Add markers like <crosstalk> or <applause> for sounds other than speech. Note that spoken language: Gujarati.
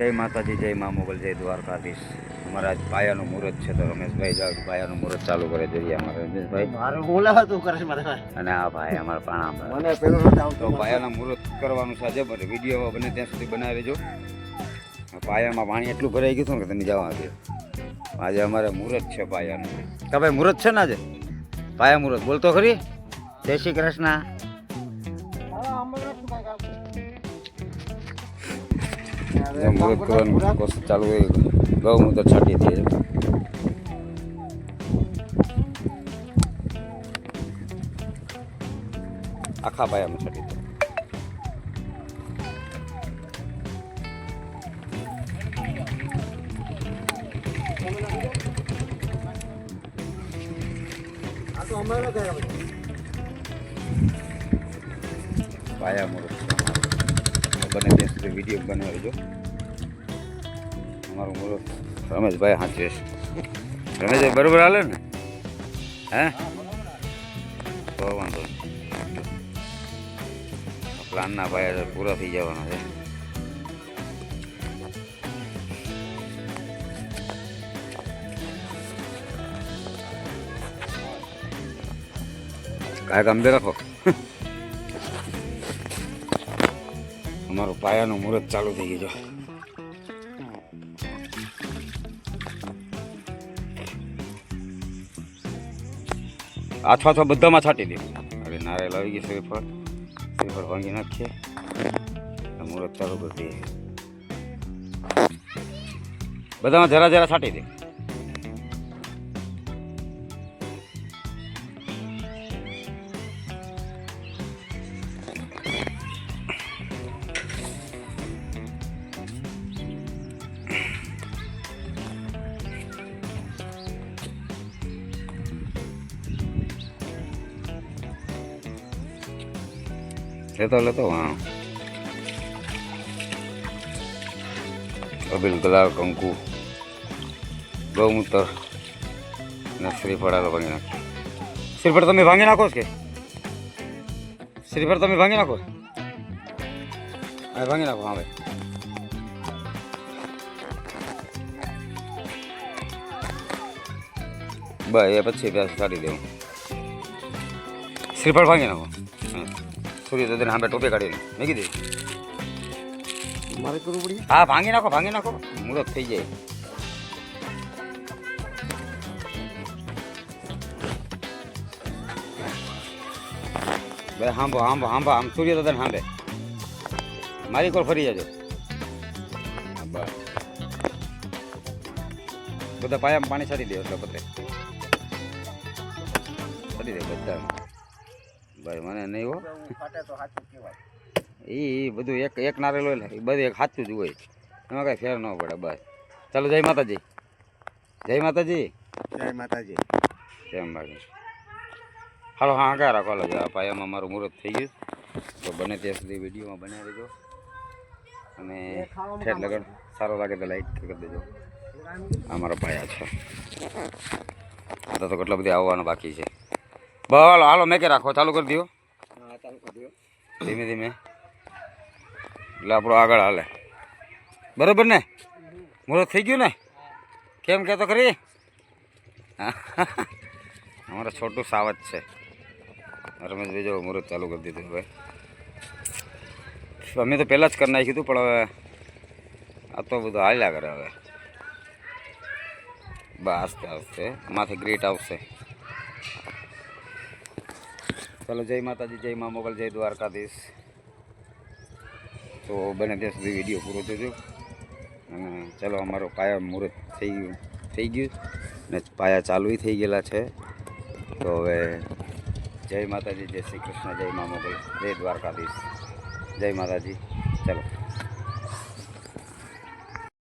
જય માતાજી જય મા મોગલ જય દ્વારકાધીશ. અમારા આજ પાયાનું મુહૂર્ત છે તો રમેશભાઈ જાવ પાયાનું મુહૂર્ત ચાલુ કરે જોઈએ અમારે રમેશભાઈ. મારે બોલાવે કરે મારે અને આ ભાઈ અમારા પાણા મને પેલો તો પાયાના મુહૂર્ત કરવાનું છે આજે પણ વીડિયો બને ત્યાં સુધી બનાવી લેજો પાયામાં પાણી એટલું ભરાઈ ગયું હતું ને કે તમે જવા દો આજે અમારે મુહૂર્ત છે પાયાનું. કે ભાઈ મુહૂર્ત છે ને આજે? પાયા મુહૂર્ત. બોલતો ખરી? જય શ્રી કૃષ્ણ. જો મુહૂર્ત કરવાનું કોશિશ ચાલુ હોય ગૌમૂત્ર છાંટી દે આખા પાયામાં છાંટી દે પાયા છે બને ત્યાં સુધી વીડિયો બનાવજો અમારું બોલો રમેશભાઈ હાચે છે રમેશભાઈ બરોબર હાલે ને, હે? તો વાંધો પ્લાનના પાયા પૂરા થઈ જવાના છે. કાંઈ કામ રાખો. અમારું પાયાનું મુહૂર્ત ચાલુ થઈ ગયું આછા આછા બધામાં છાંટી દે અરે નારિયેલ આવી ગઈ શ્રીફળ શ્રીફળ ભાંગી નાખીએ. મુહૂર્ત ચાલુ કરી દઈએ. બધામાં જરા જરા છાંટી દે. લેતો લેતો હા અબિલ ગુલાલ કંકુ. ગૌમૂત્ર ને શ્રીફળ આલો ભાંગી નાખો. શ્રીફળ તમે ભાંગી નાખો કે? શ્રીફળ તમે ભાંગી નાખો હા, ભાંગી નાખો, હા ભાઈ. બસ, એ પછી કાઢી દેવું. શ્રીફળ ભાંગી નાખો. હા સૂર્ય દાદાને સામે ટોપી કાઢીને. મેં દે મારે કરવું પડી? હા ભાંગી નાખો ભાંગી નાખો. મુહૂર્ત થઈ જાય. બે હાંભો હાંભો હાંભો આમ સૂર્ય દાદાને સાંભે મારી કોલ ફરી જજો. બસ. બધા પાયામાં પાણી છાડી દે એટલે પતે. છાડી દે બધા. ભાઈ મને નહીં હો. એ બધું એક એક નારેલ હોય ને એ બધું એક સાચું જ હોય. એમાં કાંઈ ફેર ન પડે બસ. ચાલો જય માતાજી. જય માતાજી. જય માતાજી. કેમ બાકી હાલો હા આગળ રાખો. હાલો આ પાયામાં મારું મુહૂર્ત થઈ ગયું. તો બને ત્યાં સુધી વિડીયોમાં બનાવી દેજો અને ઠેઠ લગન સારો લાગે તો લાઈક કરી દેજો. આ મારા પાયા છે. આ તો કેટલા બધી આવવાના બાકી છે. હાલો હાલો મેં કે રાખો ચાલુ કરી દો હા ચાલુ કરી દો ધીમે ધીમે. એટલે આપણો આગળ હાલે. બરોબર ને? મુહૂર્ત થઈ ગયું ને? કેમ કહેતો ખરી? <laughs> અમારે છોટું સાવજ છે. રમેશભાઈ જો મુહૂર્ત ચાલુ કરી દીધું હવે અમે તો પહેલાં જ કરી નાખ્યું હતું પણ હવે આ તો બધું હાલ્યા કરે હવે. બસ આસ્તે આસ્તે માથે ગ્રેટ આવશે. ચાલો, જય માતાજી, જય મા મોગલ, જય દ્વારકાધીશ. તો બને ત્યાં સુધી વીડિયો પૂરો થયો અને ચાલો, અમારો પાયા મુહૂર્ત થઈ ગયું થઈ ગયું ને પાયા ચાલુ થઈ ગયેલા છે. તો હવે જય માતાજી, જય શ્રી કૃષ્ણ, જય મા મોગલ, જય દ્વારકાધીશ. જય માતાજી. ચાલો.